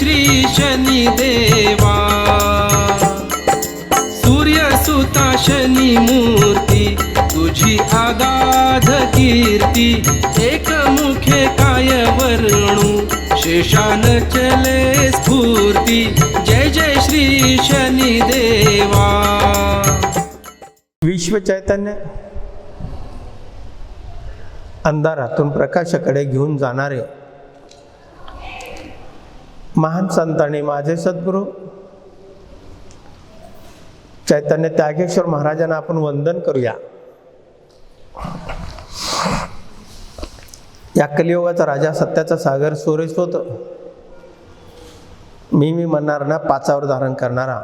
श्री शनी देवा। सूर्यसुता शनी मूर्ती तुझी आगाध कीर्ती एक मुखे काय वर्णू शेषान चले स्फूर्ती जय जय श्री शनी देवा। विश्व चैतन्य अंधारातून प्रकाशाकडे घेऊन जाणारे महान संत आणि माझे सद्गुरू. चैतन्य त्यागेश्वर महाराजांना आपण वंदन करूया. या कलियुगाचा राजा सत्याचा सागर सुरेश होत. मी मी म्हणणार ना पाचावर धारण करणारा.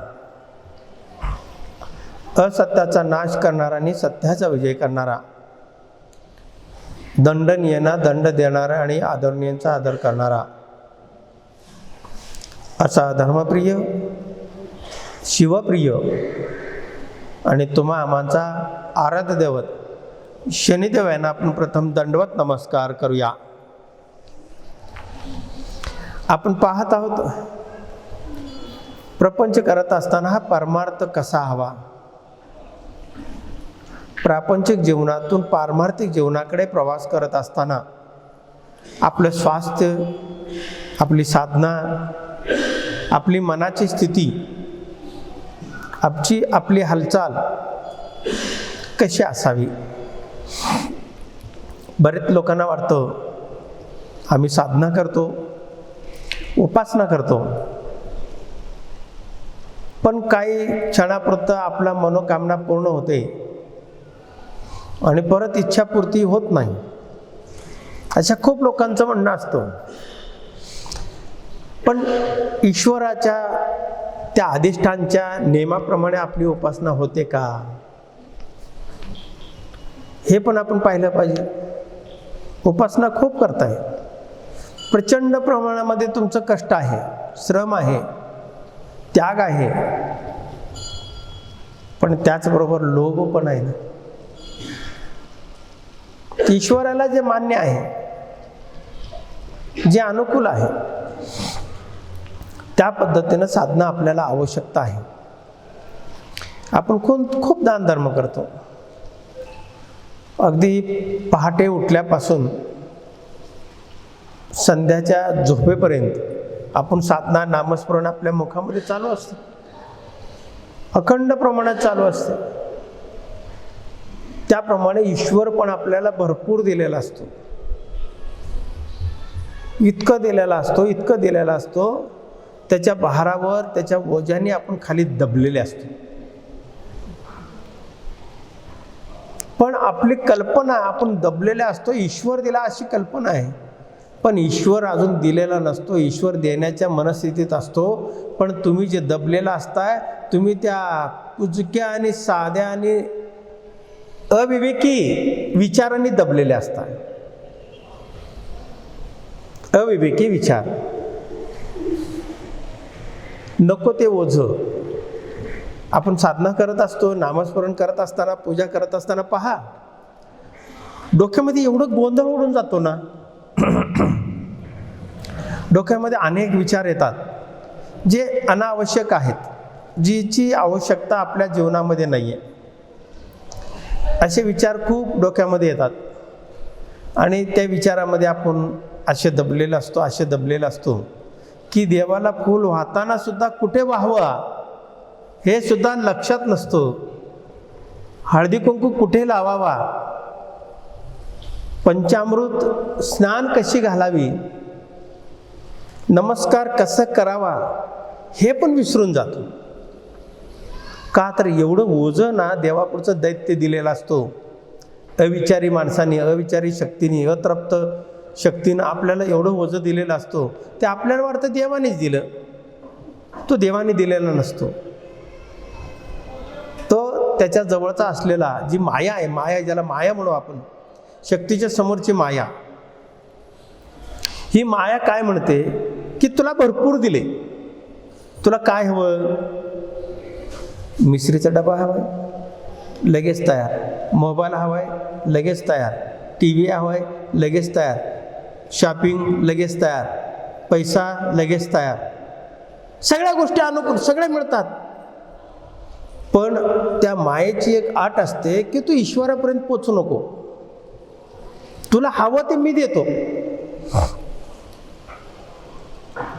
असत्याचा नाश करणारा आणि सत्याचा विजय करणारा. दंडनीयना दंड देणारा आणि आदरणीयांचा आदर करणारा. असा धर्मप्रिय शिवप्रिय आणि तुम्हा आम्हाचा आराध्य दैवत शनिदेव यांना आपण प्रथम दंडवत नमस्कार करूया. आपण पाहत आहोत प्रपंच करत असताना हा परमार्थ कसा हवा? प्रापंचिक जीवनातून पारमार्थिक जीवनाकडे प्रवास करत असताना आपलं स्वास्थ्य आपली साधना आपली मनाची स्थिती आपची आपली हालचाल कशी असावी? बरेच लोकांना वाटतं आम्ही साधना करतो उपासना करतो. पण काही क्षणापुरतं आपला मनोकामना पूर्ण होते आणि परत इच्छापूर्ती होत नाही. अशा खूप लोकांचं म्हणणं असतं. पण ईश्वराच्या त्या अधिष्ठानच्या नियमाप्रमाणे आपली उपासना होते का? हे पण आपण पाहिलं पाहिजे. उपासना खूप करताय. प्रचंड प्रमाणामध्ये तुमचं कष्ट आहे श्रम आहे त्याग आहे. पण त्याचबरोबर लोभ पण आहे ना. ईश्वराला जे मान्य आहे जे अनुकूल आहे त्या पद्धतीनं साधना आपल्याला आवश्यकता आहे. आपण खूप खूप दान धर्म करतो. अगदी पहाटे उठल्यापासून संध्याच्या झोपेपर्यंत आपण साधना नामस्मरण आपल्या मुखामध्ये चालू असतं. अखंड प्रमाणात चालू असते. त्याप्रमाणे ईश्वर पण आपल्याला भरपूर दिलेला असतो. इतकं दिलेला असतो इतकं दिलेला असतो त्याच्या भारावर त्याच्या वजाने आपण खाली दबलेले असतो. पण आपली कल्पना आपण दबलेल्या असतो ईश्वर दिला अशी कल्पना आहे. पण ईश्वर अजून दिलेला नसतो ईश्वर देण्याच्या मनस्थितीत असतो. पण तुम्ही जे दबलेला असताय तुम्ही त्या उजक्या आणि साध्या आणि अविवेकी विचारांनी दबलेले असताय. अविवेकी विचार. नको ते ओझ. आपण साधना करत असतो नामस्मरण करत असताना पूजा करत असताना पहा. डोक्यामध्ये एवढं गोंधळ उडून जातो ना डोक्यामध्ये अनेक विचार येतात जे अनावश्यक आहेत जीची आवश्यकता आपल्या जीवनामध्ये नाही आहे असे विचार खूप डोक्यामध्ये येतात. आणि त्या विचारामध्ये आपण असे दबलेला असतो असे दबलेला असतो. की देवाला फूल वाहताना सुद्धा कुठे वाहवा हे सुद्धा लक्षात नसतो. हळदी कुंकू कुठे लावावा? पंचामृत स्नान कशी घालावी? नमस्कार कसं करावा? हे पण विसरून जातो. का तर एवढं ओझं ना देवापुढचं दैत्य दिलेलं असतो. अविचारी माणसाने अविचारी शक्तीने अतृप्त शक्तीनं आपल्याला एवढं ओझं दिलेलं असतो ते आपल्याला वाटतं देवानेच दिलं. तो देवाने दिलेला नसतो. तो त्याच्या जवळचा असलेला जी माया आहे माया ज्याला माया म्हणू आपण शक्तीच्या समोरची माया ही माया काय म्हणते? की तुला भरपूर दिले. तुला काय हवं? मिश्रीचा डबा हवाय लगेच तयार. मोबाईल हवाय लगेच तयार. टी व्ही हवाय लगेच तयार. शॉपिंग लगेच तयार. पैसा लगेच तयार. सगळ्या गोष्टी अनुकूल सगळ्या मिळतात. पण त्या मायेची एक आट असते की तू ईश्वरापर्यंत पोचू नको. तुला हवं ते मी देतो.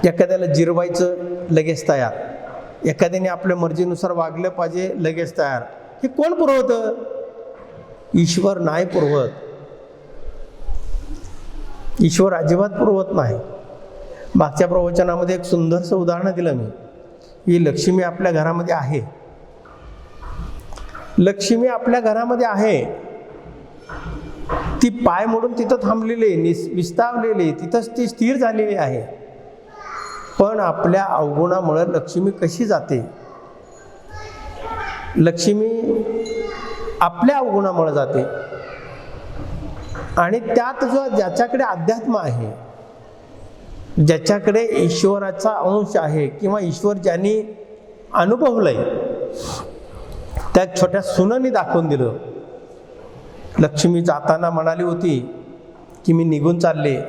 एखाद्याला जिरवायचं लगेच तयार. एखाद्याने आपल्या मर्जीनुसार वागलं पाहिजे लगेच तयार. हे कोण पुरवतं? ईश्वर नाही पुरवत. ईश्वर अजिबात पुरवत नाही. मागच्या प्रवचनामध्ये एक सुंदरसं उदाहरण दिलं मी. ही लक्ष्मी आपल्या घरामध्ये आहे. लक्ष्मी आपल्या घरामध्ये आहे. ती पाय मोडून तिथं थांबलेली आहे, निस विस्तावलेली आहे, तिथंच ती स्थिर झालेली आहे. पण आपल्या अवगुणामुळे लक्ष्मी कशी जाते? लक्ष्मी आपल्या अवगुणामुळे जाते. आणि त्यात जो ज्याच्याकडे अध्यात्म आहे ज्याच्याकडे ईश्वराचा अंश आहे किंवा ईश्वर ज्यांनी अनुभवलंय त्या छोट्या सुनांनी दाखवून दिलं. लक्ष्मी जाताना म्हणाली होती की मी निघून चालले.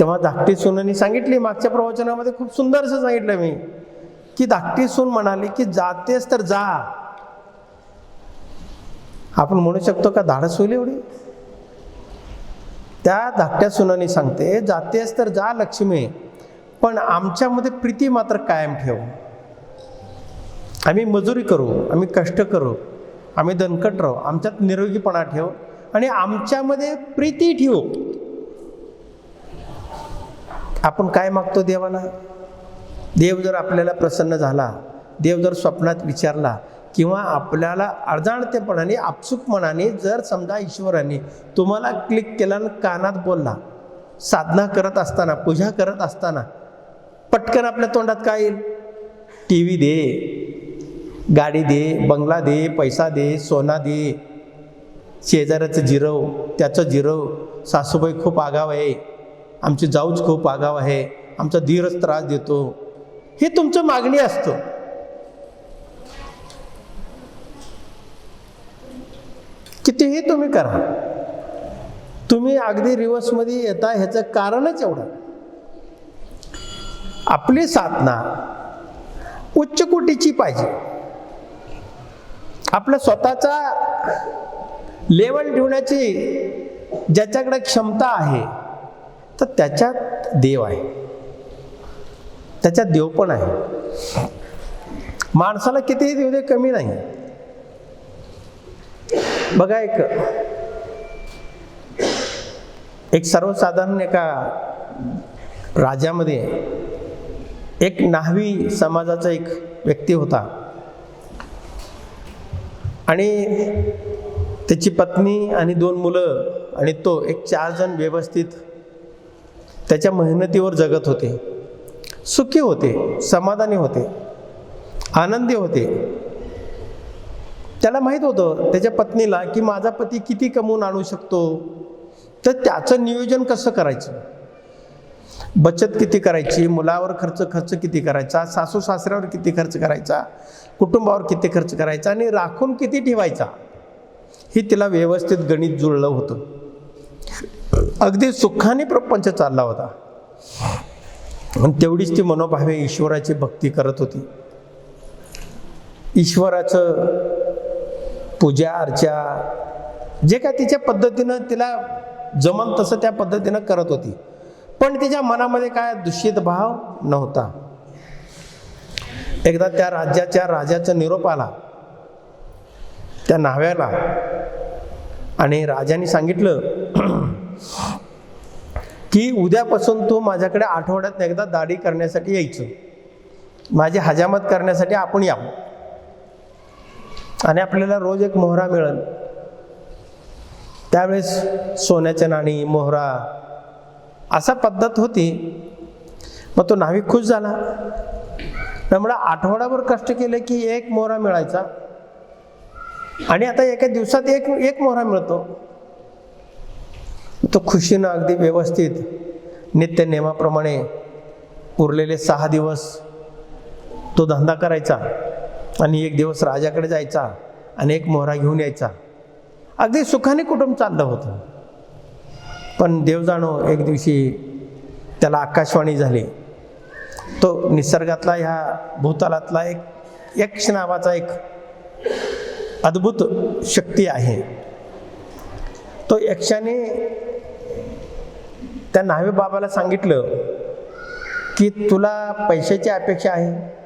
तेव्हा धाकटी सुनांनी सांगितली मागच्या प्रवचनामध्ये खूप सुंदरसं सांगितलं मी की धाकटी सून म्हणाली की जातेस तर जा. आपण म्हणू शकतो का धाडस होईल एवढी? त्या धाकट्या सुनानी सांगते जातेस तर जा लक्ष्मी पण आमच्यामध्ये प्रीती मात्र कायम ठेव. आम्ही मजुरी करू आम्ही कष्ट करू आम्ही दणकट राहू आमच्यात निरोगीपणा ठेव आणि आमच्यामध्ये प्रीती ठेवू. आपण काय मागतो देवाला? देव जर आपल्याला प्रसन्न झाला देव जर स्वप्नात विचारला किंवा आपल्याला अडजाणतेपणाने आपसुक मनाने जर समजा ईश्वराने तुम्हाला क्लिक केला आणि कानात बोलला साधना करत असताना पूजा करत असताना पटकन आपल्या तोंडात काय येईल? टी व्ही दे गाडी दे बंगला दे पैसा दे सोना दे शेजाऱ्याचं जिरव त्याचं जिरव सासूबाई खूप आगाव आहे आमची जाऊच खूप आगाव आहे आमचा धीरच त्रास देतो. हे तुमचं मागणी असतं. कितीही तुम्ही करा. तुम्ही अगदी रिवर्समध्ये येता ह्याचं कारणच एवढं. आपली साधना उच्च कोटीची पाहिजे. आपला स्वतःचा लेवल ठेवण्याची ज्याच्याकडे क्षमता आहे तर त्याच्यात देव आहे. त्याच्यात देव पण आहे. माणसाला कितीही देऊ दे कमी नाही. बघा एक एक सर्वसाधारण एका राज्यामध्ये एक नाहवी समाजाचा एक व्यक्ती होता. आणि त्याची पत्नी आणि दोन मुलं आणि तो एक चार जण व्यवस्थित त्याच्या मेहनतीवर जगत होते. सुखी होते समाधानी होते आनंदी होते. त्याला माहीत होतं त्याच्या पत्नीला की माझा पती किती कमवून आणू शकतो? तर त्याचं नियोजन कसं करायचं? बचत किती करायची? मुलावर खर्च खर्च किती करायचा? सासू सासऱ्यावर किती खर्च करायचा? कुटुंबावर किती खर्च करायचा? आणि राखून किती ठेवायचा? ही तिला व्यवस्थित गणित जुळलं होतं. अगदी सुखाने प्रपंच चालला होता. आणि तेवढीच ती मनोभावे ईश्वराची भक्ती करत होती. ईश्वराचं पूजा अर्चा जे काय तिच्या पद्धतीनं तिला जमन तसं त्या पद्धतीनं करत होती. पण तिच्या मनामध्ये काय दूषित भाव नव्हता. एकदा त्या राज्याच्या राजाचा निरोप आला. त्या नाव्याला आणि राजाने सांगितलं की उद्यापासून तू माझ्याकडे आठवड्यात एकदा दाढी करण्यासाठी यायचं. माझी हजामत करण्यासाठी आपण या. आणि आपल्याला रोज एक मोहरा मिळेल. त्यावेळेस सोन्याच्या नाणी मोहरा असा पद्धत होती. मग तो नाविक खुश झाला. त्यामुळे आठवडाभर कष्ट केले की एक मोहरा मिळायचा. आणि आता एका दिवसात एक एक मोहरा मिळतो. तो खुशीनं अगदी व्यवस्थित नित्य नेमाप्रमाणे उरलेले सहा दिवस तो धंदा करायचा. आणि एक दिवस राजाकडे जायचा आणि एक मोहरा घेऊन यायचा. अगदी सुखाने कुटुंब चाललं होतं. पण देव जाणो एक दिवशी त्याला आकाशवाणी झाली. तो निसर्गातला ह्या भूतालातला एक यक्ष नावाचा एक अद्भुत शक्ती आहे. तो यक्षाने त्या न्हावे बाबाला सांगितलं की तुला पैशाची अपेक्षा आहे.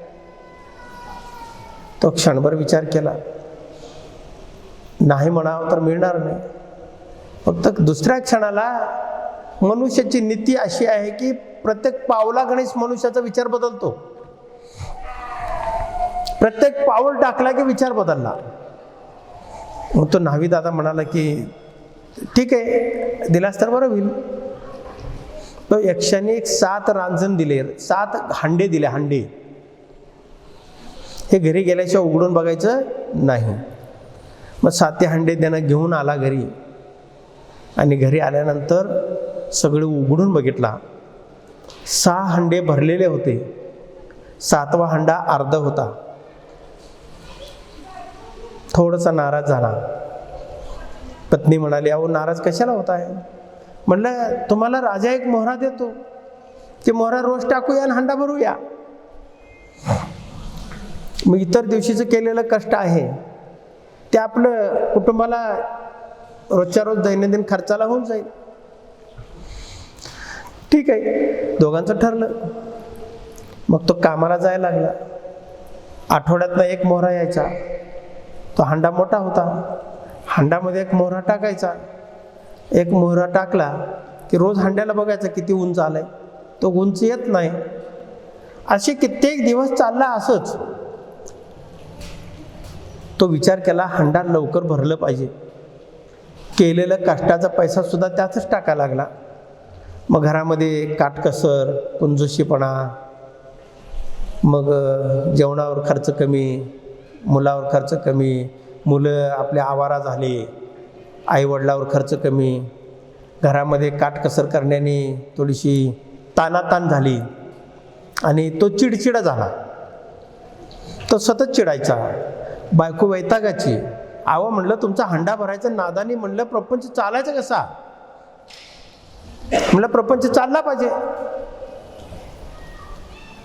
तो क्षणभर विचार केला. नाही म्हणावं तर मिळणार नाही. फक्त दुसऱ्या क्षणाला मनुष्याची नीती अशी आहे की प्रत्येक पावला गणेश मनुष्याचा विचार बदलतो. प्रत्येक पाऊल टाकला की विचार बदलला मग तो न्हावी दादा म्हणाला की ठीक आहे दिलास तर बरं होईल. तो यक्षाने एक सात रांजण दिले सात हांडे दिले हांडे. हे घरी गेल्याशिवाय उघडून बघायचं नाही. मग साते हांडे त्यानं घेऊन आला घरी. आणि घरी आल्यानंतर सगळे उघडून बघितला. सहा हंडे भरलेले होते. सातवा हांडा अर्ध होता. थोडासा नाराज झाला. पत्नी म्हणाली अहो नाराज कशाला होत आहे? म्हणलं तुम्हाला राजा एक मोहरा देतो. ते मोहरा रोज टाकूया आणि हांडा भरूया. मग इतर दिवशीचं केलेलं कष्ट आहे. ते आपलं कुटुंबाला रोजच्या रोज दैनंदिन खर्चाला होऊन जाईल. ठीक आहे. दोघांचं ठरलं. मग तो कामाला जायला लागला. आठवड्यातनं एक मोहरा यायचा. तो हांडा मोठा होता. हांडामध्ये एक मोहरा टाकायचा. एक मोहरा टाकला की रोज हांड्याला बघायचा किती उंच आलाय तो उंच येत नाही. असे कित्येक दिवस चालला असंच. तो विचार केला हंडा लवकर भरलं पाहिजे. केलेलं कष्टाचा पैसासुद्धा त्यातच टाकायला लागला. मग घरामध्ये काटकसर कुंजोशीपणा मग जेवणावर खर्च कमी मुलावर खर्च कमी मुलं आपले आवारा झाले आईवडिलावर खर्च कमी घरामध्ये काटकसर करण्याने थोडीशी तानातान झाली आणि तो चिडचिडा झाला. तो सतत चिडायचा. बायको वैतागाची. आव म्हणलं तुमचा हंडा भरायचा नादानी म्हणलं प्रपंच चालायचा कसा? म्हणलं प्रपंच चालला पाहिजे.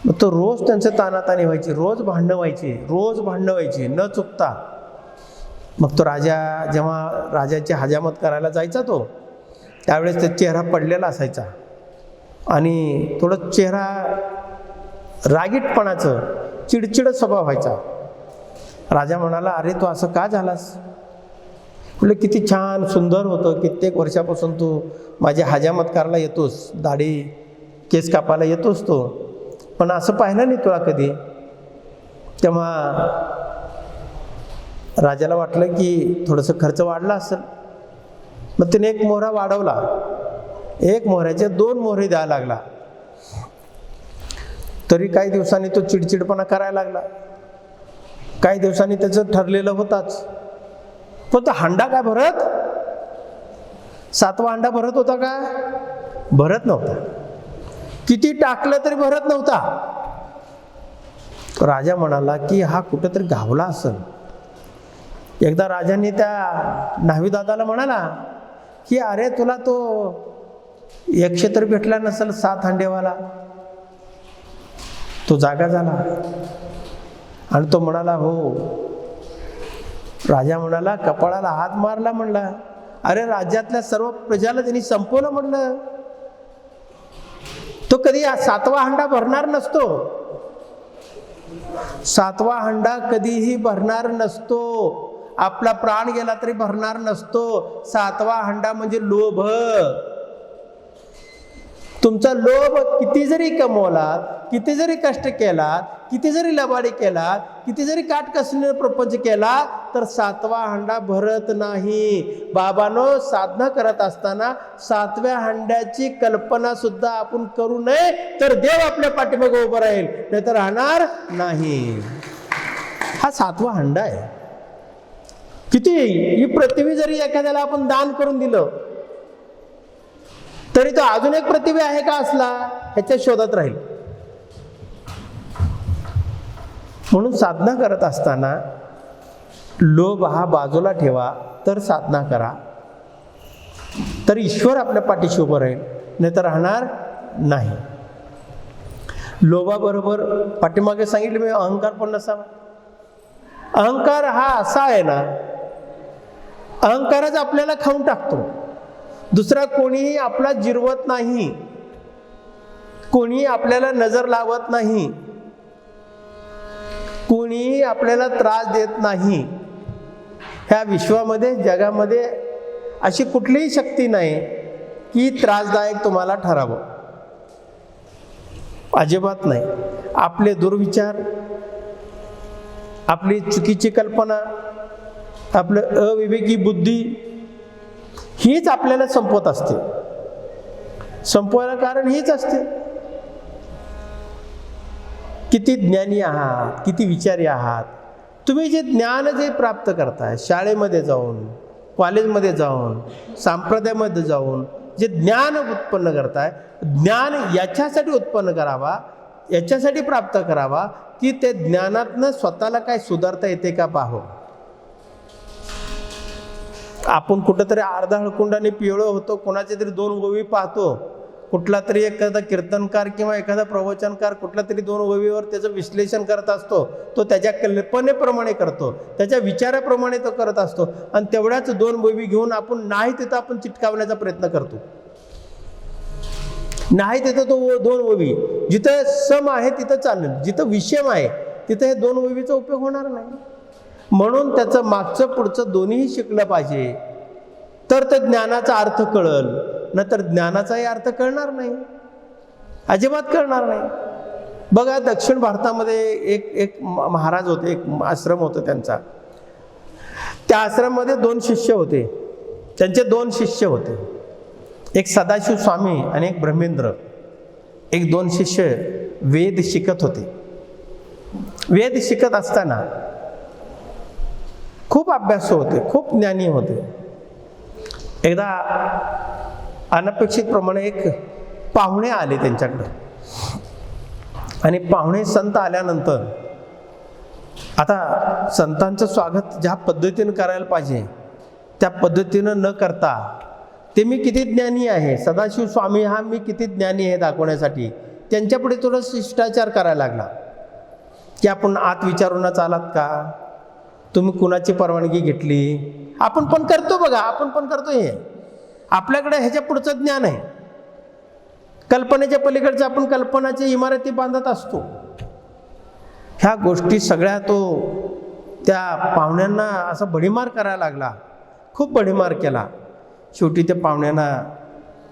मग तो रोज त्यांचं तानातानी व्हायची रोज भांडणं व्हायची रोज भांडणं व्हायची न चुकता. मग तो राजा जेव्हा राजाची हजामत करायला जायचा तो त्यावेळेस त्या चेहरा पडलेला असायचा. आणि थोडं चेहरा रागीटपणाचं चिडचिड स्वभाव व्हायचा. राजा म्हणाला अरे तू असं का झालास? म्हटलं किती छान सुंदर होतं. कित्येक वर्षापासून तू माझ्या हजामत करायला येतोस. दाढी केस कापायला येतोस तो. पण असं पाहिलं नाही तुला कधी? तेव्हा राजाला वाटलं की थोडंसं खर्च वाढला असेल. मग त्याने एक मोहरा वाढवला. एक मोहऱ्याचे दोन मोहरे द्यायला लागला. तरी काही दिवसांनी तो चिडचिडपणा करायला लागला. काही दिवसांनी त्याचं ठरलेलं होताच. पण तो हांडा काय भरत? सातवा हांडा भरत होता का? भरत नव्हता. किती टाकलं तरी भरत नव्हता. राजा म्हणाला की हा कुठेतरी गावला असेल. एकदा राजाने त्या न्हावीदादाला म्हणाला की अरे तुला तो एकशे तर भेटला नसेल सात हांडेवाला. तो जागा झाला. आणि तो म्हणाला हो. राजा म्हणाला कपाळाला हात मारला म्हणला. अरे राज्यातल्या सर्व प्रजाला त्यांनी संपवलं म्हणलं. तो कधी सातवा हंडा भरणार नसतो. सातवा हंडा कधीही भरणार नसतो. आपला प्राण गेला तरी भरणार नसतो. सातवा हंडा म्हणजे लोभ. तुमचा लोभ किती जरी कमवलात किती जरी कष्ट केलात किती जरी लबाडी केलात किती जरी काटकसरीने प्रपंच केला तर सातवा हंडा भरत नाही. बाबानो साधना करत असताना सातव्या हंड्याची कल्पना सुद्धा आपण करू नये तर देव आपल्या पाठीमागे उभं राहील नाही तर राहणार नाही. हा सातवा हंडा आहे. किती? ही पृथ्वी जरी एखाद्याला आपण दान करून दिलं तरी तो अजून एक प्रतिभा आहे का असला ह्याच्या शोधात राहील. म्हणून साधना करत असताना लोभ हा बाजूला ठेवा तर साधना करा. तर ईश्वर आपल्या पाठीशी उभं राहील नाही तर राहणार नाही. लोभाबरोबर पाठीमागे सांगितले मी अहंकार पण नसावा. अहंकार हा असा आहे ना अहंकारच आपल्याला खाऊन टाकतो. दुसरा कोणीही आपला जिरवत नाही. कोणीही आपल्याला नजर लावत नाही. कोणीही आपल्याला त्रास देत नाही. ह्या विश्वामध्ये जगामध्ये अशी कुठलीही शक्ती नाही की त्रासदायक तुम्हाला ठरावं. अजिबात नाही. आपले दुर्विचार आपली चुकीची कल्पना आपलं अविवेकी बुद्धी हीच आपल्याला संपवत असते. संपवायला कारण हीच असते. किती ज्ञानी आहात किती विचारी आहात. तुम्ही जे ज्ञान जे प्राप्त करताय शाळेमध्ये जाऊन कॉलेजमध्ये जाऊन संप्रदायामध्ये जाऊन जे ज्ञान उत्पन्न करताय ज्ञान याच्यासाठी उत्पन्न करावा याच्यासाठी प्राप्त करावा की ते ज्ञानातनं स्वतःला काय सुधारता येते का पाहो? आपण कुठंतरी अर्धा हळकुंडाने पिवळं होतो कोणाचे तरी दोन ओवी पाहतो. कुठला तरी एखादा कीर्तनकार किंवा एखादा प्रवचनकार कुठला तरी दोन ओवीवर त्याचं विश्लेषण करत असतो तो त्याच्या कल्पनेप्रमाणे करतो त्याच्या विचाराप्रमाणे तो करत असतो आणि तेवढ्याच दोन ओवी घेऊन आपण नाही तिथं आपण चिटकावण्याचा प्रयत्न करतो. नाही तिथं तो दोन ओवी. जिथं सम आहे तिथं चालेल. जिथं विषम आहे तिथं हे दोन ओवीचा उपयोग होणार नाही. म्हणून त्याचं मागचं पुढचं दोन्हीही शिकलं पाहिजे. तर ते ज्ञानाचा अर्थ कळल नंतर ज्ञानाचाही अर्थ कळणार नाही. अजिबात कळणार नाही. बघा दक्षिण भारतामध्ये एक एक म- महाराज होते एक आश्रम होतं त्यांचा. त्या आश्रममध्ये दोन शिष्य होते. त्यांचे दोन शिष्य होते. एक सदाशिव स्वामी आणि एक ब्रह्मेंद्र. एक दोन शिष्य वेद शिकत होते. वेद शिकत असताना खूप अभ्यास होते खूप ज्ञानी होते. एकदा अनपेक्षितप्रमाणे एक पाहुणे आले त्यांच्याकडे. आणि पाहुणे संत आल्यानंतर आता संतांचं स्वागत ज्या पद्धतीनं करायला पाहिजे त्या पद्धतीनं न करता ते मी किती ज्ञानी आहे सदाशिव स्वामी हा मी किती ज्ञानी आहे दाखवण्यासाठी त्यांच्यापुढे थोडं शिष्टाचार करायला लागला. की आपण आत विचारूनच चालात का? तुम्ही कुणाची परवानगी घेतली? आपण पण करतो बघा आपण पण करतो हे. आपल्याकडे ह्याच्या पुढचं ज्ञान आहे. कल्पनेच्या पलीकडचं आपण कल्पनाच्या इमारती बांधत असतो. ह्या गोष्टी सगळ्या तो त्या पाहुण्यांना असा भडीमार करायला लागला. खूप भडीमार केला. शेवटी त्या पाहुण्यांना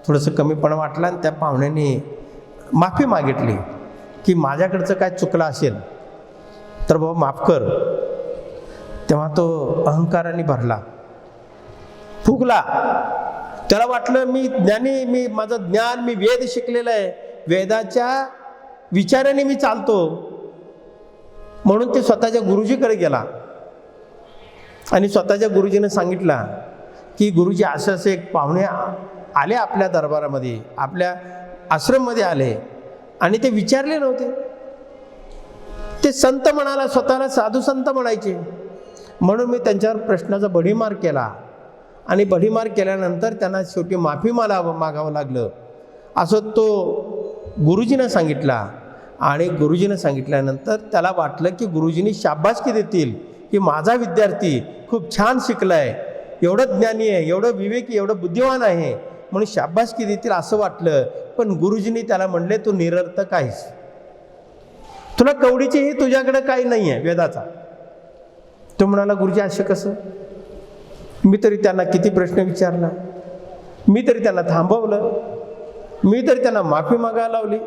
थोडंसं कमीपणा वाटला आणि त्या पाहुण्यांनी माफी मागितली की माझ्याकडचं काय चुकलं असेल तर बाबा माफ कर. तेव्हा तो अहंकाराने भरला. फुगला. त्याला वाटलं मी ज्ञानी मी माझं ज्ञान मी वेद शिकलेलं आहे. वेदाच्या विचाराने मी चालतो. म्हणून ते स्वतःच्या गुरुजीकडे गेला. आणि स्वतःच्या गुरुजीने सांगितला की गुरुजी असं असे एक पाहुणे आ- आले आपल्या दरबारामध्ये आपल्या आश्रममध्ये आले. आणि ते विचारले नव्हते. ते संत म्हणाला स्वतःला साधू संत म्हणायचे. म्हणून मी त्यांच्यावर प्रश्नाचा बढीमार केला. आणि बढीमार केल्यानंतर त्यांना शेवटी माफी मला मागावं लागलं. असं तो गुरुजीनं सांगितला. आणि गुरुजीनं सांगितल्यानंतर त्याला वाटलं की गुरुजींनी शाबासकी देतील की माझा विद्यार्थी खूप छान शिकलाय. एवढं ज्ञानी आहे एवढं विवेकी एवढं बुद्धिवान आहे. म्हणून शाबासकी देतील असं वाटलं. पण गुरुजींनी त्याला म्हणले तू निरर्थक आहेस. तुला कवडीचीही तुझ्याकडे काही नाही आहे वेदाचा. तो म्हणाला गुरुजी असे कसं? मी तरी त्यांना किती प्रश्न विचारला. मी तरी त्यांना थांबवलं. मी तरी त्यांना माफी मागायला लावली.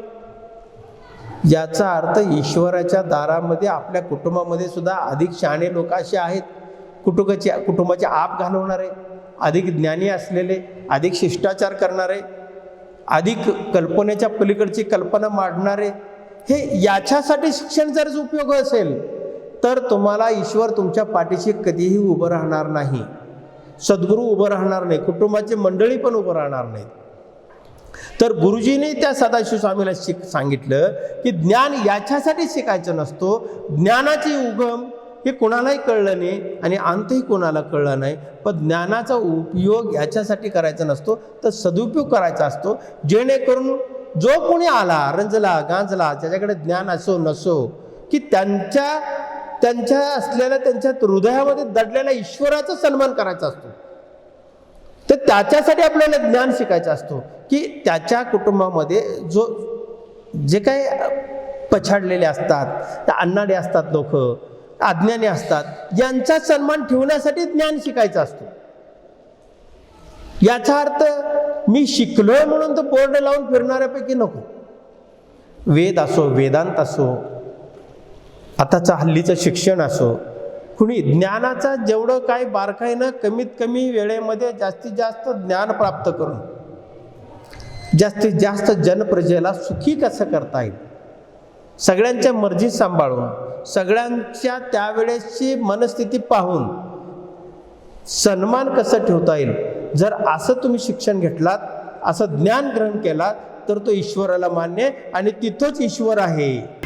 याचा अर्थ ईश्वराच्या दारामध्ये आपल्या कुटुंबामध्ये सुद्धा अधिक शहाणे लोक असे आहेत. कुटुंबाचे कुटुंबाचे आप घालवणारे अधिक ज्ञानी असलेले अधिक शिष्टाचार करणारे अधिक कल्पनेच्या पलीकडची कल्पना मांडणारे हे याच्यासाठी शिक्षण जर उपयोग असेल तर तुम्हाला ईश्वर तुमच्या पाठीशी कधीही उभं राहणार नाही. सद्गुरू उभं राहणार नाही. कुटुंबाची मंडळी पण उभं राहणार नाहीत. तर गुरुजीने त्या सदाशिव स्वामीला शिक सांगितलं की ज्ञान याच्यासाठी शिकायचं नसतो. ज्ञानाची उगम हे कोणालाही कळलं नाही आणि अंतही कोणाला कळलं नाही. पण ज्ञानाचा उपयोग याच्यासाठी करायचा नसतो तर सदुपयोग करायचा असतो. जेणेकरून जो कोणी आला रंजला गांजला ज्याच्याकडे ज्ञान असो नसो की त्यांच्या त्यांच्या असलेल्या त्यांच्या हृदयामध्ये दडलेल्या ईश्वराचा सन्मान करायचा असतो. तर त्याच्यासाठी आपल्याला ज्ञान शिकायचं असतो की त्याच्या कुटुंबामध्ये जो जे काही पछाडलेले असतात त्या अन्नाडे असतात लोक अज्ञानी असतात यांचा सन्मान ठेवण्यासाठी ज्ञान शिकायचं असतो. याचा अर्थ मी शिकलोय म्हणून तो बोर्ड लावून फिरणाऱ्यापैकी नको. वेद असो वेदांत असो आताचं हल्लीचं शिक्षण असो. कुणी ज्ञानाचा जेवढं काही बारकाईनं कमीत कमी वेळेमध्ये जास्तीत जास्त ज्ञान प्राप्त करून. जास्तीत जास्त जनप्रजेला सुखी कसं करता येईल? सगळ्यांच्या मर्जी सांभाळून सगळ्यांच्या त्यावेळेसची मनस्थिती पाहून सन्मान कसं ठेवता येईल? जर असं तुम्ही शिक्षण घेतलात असं ज्ञान ग्रहण केलात तर तो ईश्वराला मान्य आणि तिथंच ईश्वर आहे.